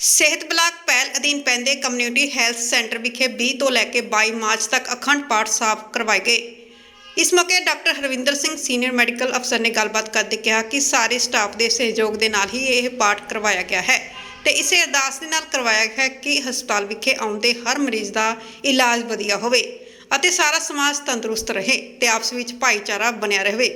ਸਿਹਤ ਬਲਾਕ ਪਹਿਲ ਅਧੀਨ ਪੈਂਦੇ ਕਮਿਊਨਿਟੀ ਹੈਲਥ ਸੈਂਟਰ ਵਿਖੇ 20 ਤੋਂ ਲੈ ਕੇ 22 ਮਾਰਚ ਤੱਕ ਅਖੰਡ ਪਾਠ ਸਾਫ਼ ਕਰਵਾਏ ਗਏ। ਇਸ ਮੌਕੇ doctor Harvinder Singh senior medical ਅਫਸਰ ਨੇ ਗੱਲਬਾਤ ਕਰਦੇ ਕਿਹਾ ਕਿ ਸਾਰੇ ਸਟਾਫ ਦੇ ਸਹਿਯੋਗ ਦੇ ਨਾਲ ਹੀ ਇਹ ਪਾਠ ਕਰਵਾਇਆ ਗਿਆ ਹੈ ਤੇ ਇਸੇ ਅਰਦਾਸ ਦੇ ਨਾਲ ਕਰਵਾਇਆ ਹੈ ਕਿ ਹਸਪਤਾਲ ਵਿਖੇ ਆਉਂਦੇ ਹਰ ਮਰੀਜ਼ ਦਾ ਇਲਾਜ ਵਧੀਆ ਹੋਵੇ। ਅਤੇ ਸਾਰਾ ਸਮਾਜ ਤੰਦਰੁਸਤ ਰਹੇ ਤੇ ਆਪਸ ਵਿੱਚ ਭਾਈਚਾਰਾ ਬਣਿਆ ਰਹੇ।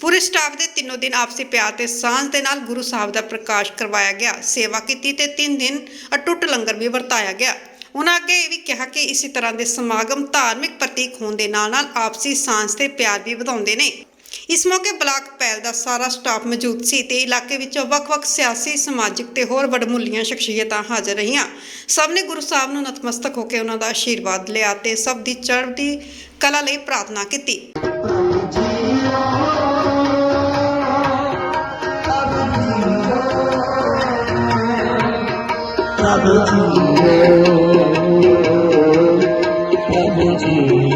ਪੂਰੇ ਸਟਾਫ ਦੇ ਤਿੰਨੋਂ ਦਿਨ ਆਪਸੀ ਪਿਆਰ ਤੇ ਸਾਂਝ ਦੇ ਨਾਲ ਗੁਰੂ ਸਾਹਿਬ ਦਾ ਪ੍ਰਕਾਸ਼ ਕਰਵਾਇਆ ਗਿਆ, ਸੇਵਾ ਕੀਤੀ ਤੇ ਤਿੰਨ ਦਿਨ ਅਟੁੱਟ ਲੰਗਰ ਵੀ ਵਰਤਾਇਆ ਗਿਆ। ਉਹਨਾਂ ਅੱਗੇ ਇਹ ਵੀ ਕਿਹਾ ਕਿ ਇਸੇ ਤਰ੍ਹਾਂ ਦੇ ਸਮਾਗਮ ਧਾਰਮਿਕ ਪ੍ਰਤੀਕ ਹੋਣ ਦੇ ਨਾਲ ਨਾਲ ਆਪਸੀ ਸਾਂਝ ਤੇ ਪਿਆਰ ਵੀ ਵਧਾਉਂਦੇ ਨੇ। ਇਸ ਮੌਕੇ ਬਲਾਕ ਪਹਿਲ ਦਾ ਸਾਰਾ ਸਟਾਫ ਮੌਜੂਦ ਸੀ ਤੇ ਇਲਾਕੇ ਵਿੱਚ ਵੱਖ-ਵੱਖ ਸਿਆਸੀ, ਸਮਾਜਿਕ ਤੇ ਹੋਰ ਵਡਮੁੱਲੀਆਂ ਸ਼ਖਸੀਅਤਾਂ ਹਾਜ਼ਰ ਰਹੀਆਂ। ਸਭ ਨੇ ਗੁਰੂ ਸਾਹਿਬ ਨੂੰ ਨਤਮਸਤਕ ਹੋ ਕੇ ਉਹਨਾਂ ਦਾ ਆਸ਼ੀਰਵਾਦ ਲਿਆ ਤੇ ਸਭ ਦੀ ਚੜ੍ਹਦੀ ਕਲਾ ਲਈ ਪ੍ਰਾਰਥਨਾ ਕੀਤੀ। ਪ੍ਰਭ ਜੀਓ ਪ੍ਰਭ ਜੀਓ।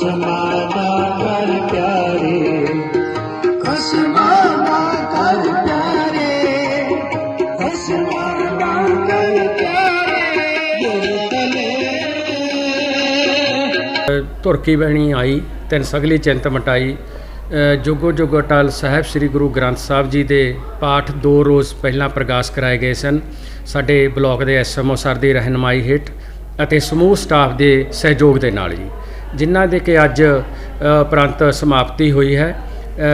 ਅਸਮਾਨਾ ਕਰ ਪਿਆਰੇ। ਅਸਮਾਨਾ ਕਰ ਪਿਆਰੇ। ਅਸਮਾਨਾ ਕਰ ਪਿਆਰੇ। ਗੁਰੂ ਬਹਿਣੀ ਆਈ ਤਿੰਨ ਸਗਲੀ ਚਿੰਤ ਮਟਾਈ। ਅ, ਜੁਗੋ ਟਾਲ ਸਾਹਿਬ ਸ੍ਰੀ ਗੁਰੂ ਗ੍ਰੰਥ ਸਾਹਿਬ ਜੀ ਦੇ ਪਾਠ ਦੋ ਰੋਜ਼ ਪਹਿਲਾਂ ਪ੍ਰਕਾਸ਼ ਕਰਾਏ ਗਏ ਸਨ। ਸਾਡੇ ਬਲਾਕ ਦੇ ਐਸਐਮਓ ਸਰ ਦੀ ਰਹਿਨਮਾਈ ਹੇਠ ਅਤੇ ਸਮੂਹ ਸਟਾਫ ਦੇ ਸਹਿਯੋਗ ਦੇ ਨਾਲ ਜੀ ਜਿਨ੍ਹਾਂ ਦੇ ਕਿ ਅੱਜ ਅ, ਉਪਰੰਤ ਸਮਾਪਤੀ ਹੋਈ ਹੈ।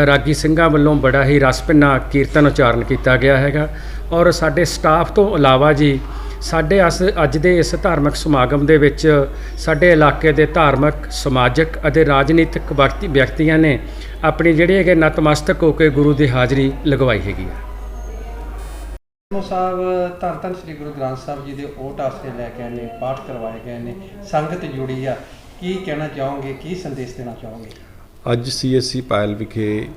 ਰਾਗੀ ਸਿੰਘਾਂ ਵੱਲੋਂ ਬੜਾ ਹੀ ਰਸਪਿੰਨਾ ਕੀਰਤਨ ਉਚਾਰਨ ਕੀਤਾ ਗਿਆ ਹੈਗਾ। ਔਰ ਸਾਡੇ ਸਟਾਫ ਤੋਂ ਇਲਾਵਾ ਜੀ ਸਾਡੇ ਅਸ ਅੱਜ ਦੇ ਇਸ ਧਾਰਮਿਕ ਸਮਾਗਮ ਦੇ ਵਿੱਚ ਸਾਡੇ ਇਲਾਕੇ ਦੇ ਧਾਰਮਿਕ ਸਮਾਜਿਕ ਅਤੇ ਰਾਜਨੀਤਿਕ ਵਿਅਕਤੀ ਵਿਅਕਤੀਆਂ ਨੇ ਆਪਣੀ ਜਿਹੜੀ ਹੈਗੇ ਨਤਮਸਤਕ ਹੋ ਕੇ ਗੁਰੂ ਦੀ ਹਾਜ਼ਰੀ ਲਗਵਾਈ ਹੈਗੀ ਹੈ ਮੋ ਸਾਹਿਬ ਧੰਨ ਧੰਨ ਸ੍ਰੀ ਗੁਰੂ ਗ੍ਰੰਥ ਸਾਹਿਬ ਜੀ ਦੇ ਓਟ ਆਸਤੇ ਲੈ ਕੇ ਆਏ ਨੇ ਪਾਠ ਕਰਵਾਏ ਗਏ ਨੇ ਸੰਗਤ ਜੁੜੀ ਆ। ਕੀ ਕਹਿਣਾ ਚਾਹੋਗੇ? ਕੀ ਸੰਦੇਸ਼ ਦੇਣਾ ਚਾਹੋਗੇ? ਅੱਜ ਸੀਐਸਸੀ ਪਾਇਲ ਵਿਖੇ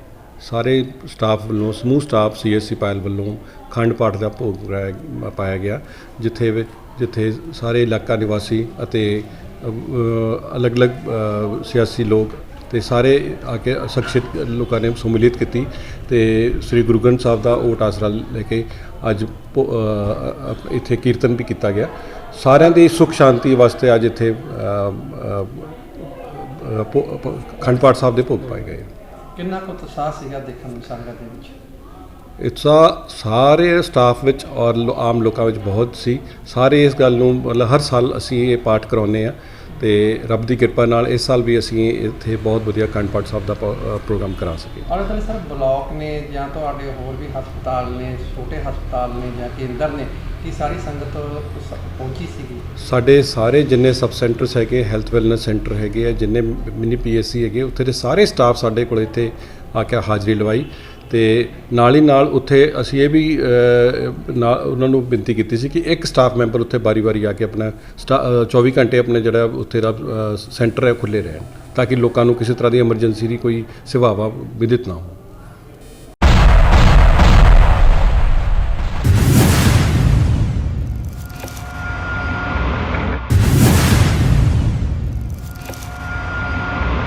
ਸਾਰੇ ਸਟਾਫ ਵੱਲੋਂ ਸਮੂਹ ਸਟਾਫ ਸੀਐਸਸੀ ਪਾਇਲ ਵੱਲੋਂ ਖੰਡ ਪਾਠ ਦਾ ਭੋਗ ਪਾਇਆ- ਪਾਇਆ ਗਿਆ ਜਿੱਥੇ ਵਿੱਚ ਜਿੱਥੇ ਸਾਰੇ ਇਲਾਕਾ ਨਿਵਾਸੀ ਅਤੇ ਅ, ਅਲੱਗ-ਅਲੱਗ ਅ, ਸਿਆਸੀ ਲੋਕ ਤੇ ਸਾਰੇ ਆ ਕੇ ਸ਼ਖਸੀਅਤ ਲੋਕਾਂ ਨੇ ਸਮੂਲੀਅਤ ਕੀਤੀ ਤੇ ਸ੍ਰੀ ਗੁਰੂ ਗ੍ਰੰਥ ਸਾਹਿਬ ਦਾ ਓਟ ਆਸਰਾ ਲੈ ਕੇ ਅੱਜ ਇੱਥੇ ਕੀਰਤਨ ਵੀ ਕੀਤਾ ਗਿਆ। ਸਾਰਿਆਂ ਦੀ ਸੁਖ ਸ਼ਾਂਤੀ ਵਾਸਤੇ ਅੱਜ ਇੱਥੇ ਅਖੰਡ ਪਾਠ ਸਾਹਿਬ ਦੇ ਭੋਗ ਪਾਏ ਗਏ। ਕਿੰਨਾ ਕੁ ਉਤਸ਼ਾਹ ਸੀਗਾ ਦੇਖਣ ਨੂੰ ਸੰਗਤ ਦੇ ਵਿੱਚ? ਇਤਸਾ ਸਾਰੇ ਸਟਾਫ ਵਿੱਚ ਔਰ ਆਮ ਲੋਕਾਂ ਵਿੱਚ ਬਹੁਤ ਸੀ। ਸਾਰੇ ਇਸ ਗੱਲ ਨੂੰ ਮਤਲਬ ਹਰ ਸਾਲ ਅਸੀਂ ਇਹ ਪਾਠ ਕਰਾਉਂਦੇ ਆ ਤੇ ਰੱਬ ਦੀ ਕਿਰਪਾ ਨਾਲ ਇਸ ਸਾਲ ਵੀ ਅਸੀਂ ਇੱਥੇ ਬਹੁਤ ਵਧੀਆ ਅਖੰਡ ਪਾਠ ਸਾਹਿਬ ਦਾ ਪ੍ਰੋਗਰਾਮ ਕਰਾ ਸਕੇ ਔਰ ਤਾਂ ਸਰ ਬਲਾਕ ਨੇ ਜਾਂ ਤੁਹਾਡੇ ਹੋਰ ਵੀ ਹਸਪਤਾਲ ਨੇ ਛੋਟੇ ਹਸਪਤਾਲ ਨੇ ਜਾਂ ਕੇਂਦਰ ਨੇ ਕੀ ਸਾਰੀ ਸੰਗਤ ਪਹੁੰਚੀ ਸੀਗੀ? ਸਾਡੇ ਸਾਰੇ ਜਿੰਨੇ ਸਬ ਸੈਂਟਰਸ ਹੈਗੇ ਹੈਲਥ ਵੈਲਨੈਸ ਸੈਂਟਰ ਹੈਗੇ ਆ ਜਿੰਨੇ ਮਿਨੀ ਪੀਐਸਸੀ ਹੈਗੇ ਉੱਥੇ ਦੇ ਸਾਰੇ ਸਟਾਫ ਸਾਡੇ ਕੋਲ ਇੱਥੇ ਆ ਕੇ ਹਾਜ਼ਰੀ ਲਵਾਈ। ਤੇ ਨਾਲ ਹੀ ਨਾਲ ਉੱਥੇ ਅਸੀਂ ਇਹ ਵੀ ਅ, ਉਹਨਾਂ ਨੂੰ ਬੇਨਤੀ ਕੀਤੀ ਸੀ ਕਿ ਇੱਕ ਸਟਾਫ ਮੈਂਬਰ ਉੱਥੇ ਬਾਰੀ-ਬਾਰੀ ਆ ਕੇ ਆਪਣਾ ਸਟਾ- ਅ, 24 ਘੰਟੇ ਆਪਣੇ ਜਿਹੜਾ ਉੱਥੇ ਦਾ ਸੈਂਟਰ ਹੈ ਖੁੱਲੇ ਰਹਿਣ ਤਾਂ ਕਿ ਲੋਕਾਂ ਨੂੰ ਕਿਸੇ ਤਰ੍ਹਾਂ ਦੀ ਐਮਰਜੈਂਸੀ ਦੀ ਕੋਈ ਸੇਵਾਵਾਂ ਵਿਦਿਤ ਨਾ ਹੋ